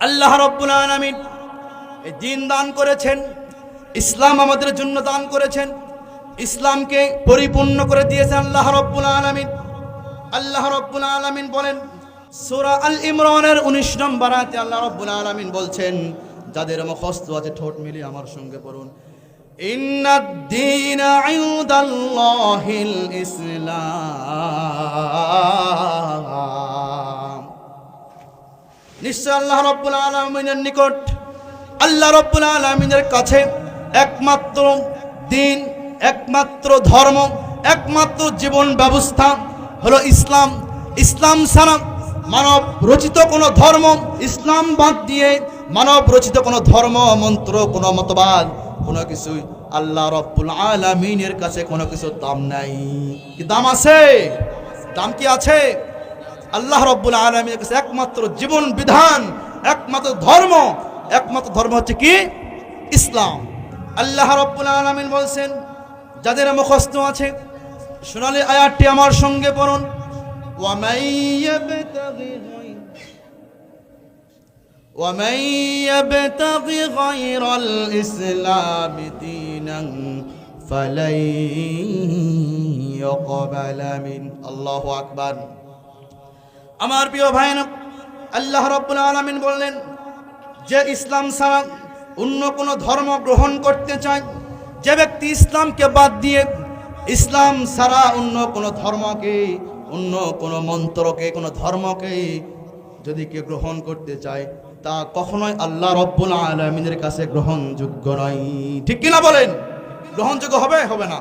আল্লাহ রব্বুল আলামিন এই দিন দান করেছেন, ইসলাম আমাদের জন্য দান করেছেন, ইসলামকে পরিপূর্ণ করে দিয়েছেন আল্লাহ রব্বুল আলামিন। আল্লাহ রব্বুল আলামিন বলেন, সূরা আল ইমরানের 19 নম্বর আয়াতে আল্লাহ রব্বুল আলামিন বলছেন, যাদের মুখস্থ আছে ঠোঁট মিলিয়ে আমার সঙ্গে পড়ুন। ইন্নাদ-দীন ইনদাল্লাহিল ইসলাম। নিশ্চয় আল্লাহ রব্বুল আলমিনের নিকট, আল্লাহ রব্বুল আলমিনের কাছে একমাত্র দিন, একমাত্র ধর্ম, একমাত্র জীবন ব্যবস্থা হলো ইসলাম। ইসলাম ছাড়া মানব রচিত কোনো ধর্ম, ইসলাম বাদ দিয়ে মানব রচিত কোনো ধর্ম, মন্ত্র, কোনো মতবাদ, কোনো কিছু আল্লাহ রব্বুল আলমিনের কাছে কোনো কিছু দাম নাই। কি দাম আছে? দাম কি আছে? আল্লাহ রব্বুল আলমীর কাছে একমাত্র জীবন বিধান একমাত্র ধর্ম একমাত্র ধর্ম হচ্ছে কি ইসলাম আল্লাহ রব্বুল আলমিন বলছেন যাদের মুখস্থ আছে সোনালি আয়াতটি আমার সঙ্গে পড়ুন وَمَن يَبْتَغِ غَيْرَ ومن يبتغ غير الإسلام دينا فلن يقبل من الله أكبر আমার প্রিয় ভাই আল্লাহ রব্বুল আলমিন বললেন, যে ইসলাম ছাড়া অন্য কোনো ধর্ম গ্রহণ করতে চায়, যে ব্যক্তি ইসলামকে বাদ দিয়ে ইসলাম ছাড়া অন্য কোনো ধর্মকে, অন্য কোনো মন্ত্রকে, কোনো ধর্মকে যদি কেউ গ্রহণ করতে চায়, তা কখনোই আল্লাহ রব্বুল আলমিনের কাছে গ্রহণযোগ্য নয়। ঠিক কিনা বলেন? গ্রহণযোগ্য হবে? হবে না।